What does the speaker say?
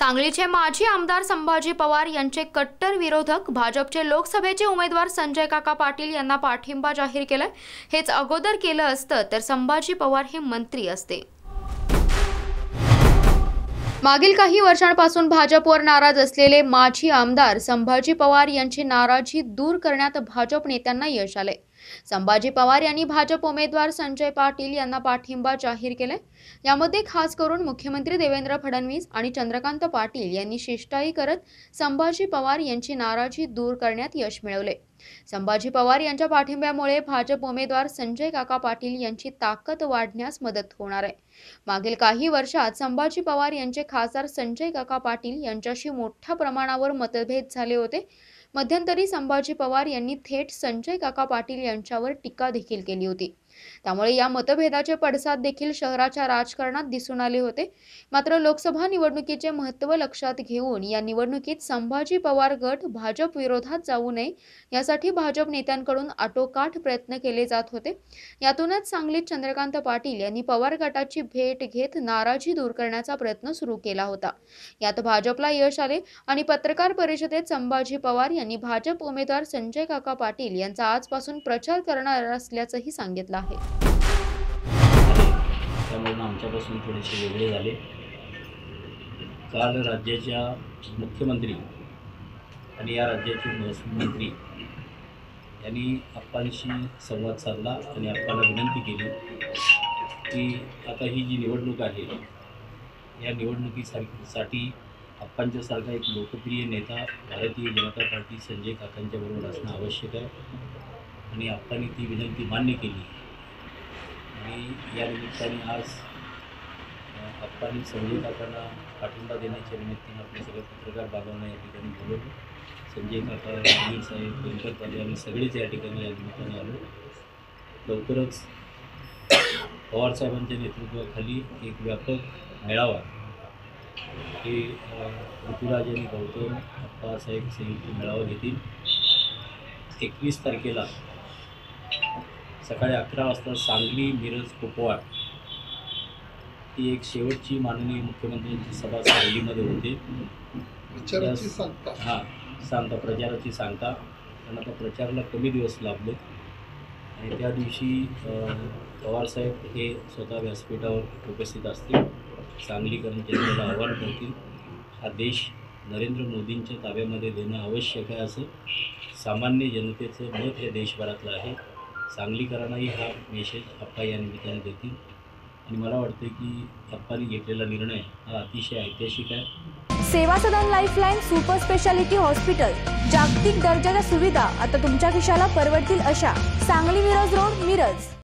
सांगलीचे माजी आमदार संभाजी पवार यांचे कट्टर विरोधक भाजपचे लोकसभेचे उमेदवार संजय काका पाटील यांना पाठिंबा जाहीर केलाय. हेच अगोदर केलं असतं तर संभाजी पवार हे मंत्री असते. मागील काही वर्षांपासून भाजपवर नाराज असलेले माजी आमदार संभाजी पवार यांची नाराजी दूर करण्यात भाजप नेत्यांना यश आले संभाजी पवार यांनी भाजप उमेदवार संजय पाटील यांना पाठिंबा जाहीर केलाय. यामध्ये खास करून मुख्यमंत्री देवेंद्र फडणवीस आणि चंद्रकांत पाटील यांनी शिष्टाई करत संभाजी पवार यांची नाराजी दूर करण्यात यश मिळवले संभाजी पवार यांच्या पाठिंब्यामुळे भाजप उमेदवार संजय काका पाटील यांची ताकद वाढण्यास मदत होणार आहे. मागील काही वर्षात संभाजी पवार यांचे खासदार संजय काका पाटील यांच्याशी मोठ्या प्रमाणावर मतभेद झाले होते. मध्यंतरी संभाजी पवार यांनी थेट संजय काका पाटील यांच्यावर टीका देखील केली होती. त्यामुळे या मतभेदाचे पडसाद देखील शहराच्या राजकारणात दिसून आले होते. मात्र लोकसभा निवडणुकीचे महत्त्व लक्षात घेऊन या निवडणुकीत संभाजी पवार गट भाजप विरोधात जाऊ नये यासाठी भाजप नेत्यांकडून आटोकाठ प्रयत्न केले जात होते. यातूनच सांगलीत चंद्रकांत पाटील यांनी पवार गटाची भेट घेत नाराजी दूर करण्याचा प्रयत्न सुरू केला होता. यात भाजपला यश आले आणि पत्रकार परिषदेत संभाजी पवार यांनी भाजप उमेदवार संजय काका पाटील यांचा आजपासून प्रचार करणार असल्याचंही सांगितलं. आहे. त्यामुळे आमच्यापासून थोडेसे वेगळे झाले. काल राज्याच्या मुख्यमंत्री आणि या राज्याचे महसूल मंत्री यांनी आप्पांशी संवाद साधला आणि आप्पाला विनंती केली की आता ही जी निवडणूक आहे या निवडणुकीसाठी आप्पांच्यासारखा एक लोकप्रिय नेता भारतीय जनता पार्टी संजय काकांच्याबरोबर असणं आवश्यक आहे. आणि आप्पांनी ती विनंती मान्य केली. आणि या निमित्ताने आज अ, संजय काकांना पाठिंबा देण्याच्या निमित्ताने आपले सगळे पत्रकार बाबांना या ठिकाणी बोलवलं संजय काका अनिल साहेब व्यंकट आम्ही सगळेच या ठिकाणी या निमित्ताने आलो. लवकरच पवारसाहेबांच्या नेतृत्वाखाली एक व्यापक मेळावा हे ऋतुराज आणि गौतम अप्पासाहेब संयुक्त मेळावा घेतील. एकवीस तारखेला सकाळी अकरा वाजता सांगली मिरज कुपवाड ही एक शेवटची माननीय मुख्यमंत्र्यांची सभा सांगलीमध्ये होते. हां सांगता प्रचाराची सांगता. कारण आता प्रचाराला कमी दिवस लाभले आणि त्या दिवशी पवारसाहेब हे स्वतः व्यासपीठावर उपस्थित असतील. सांगलीकरण जनतेला आव्हान करतील. हा देश नरेंद्र मोदींच्या ताब्यामध्ये देणं आवश्यक आहे असं सामान्य जनतेचं मत हे देशभरातलं आहे. सांगलीकरांनाही हा मेसेज आप्पा या निमित्ताने देतील. आणि मला वाटतं की आप्पांनी घेतलेला निर्णय हा अतिशय ऐतिहासिक आहे. Seva Sadan lifeline super speciality hospital जागतिक दर्जाच्या सुविधा आता तुमच्या खिशाला परवडतील अशा सांगली मिरज रोड मिरज.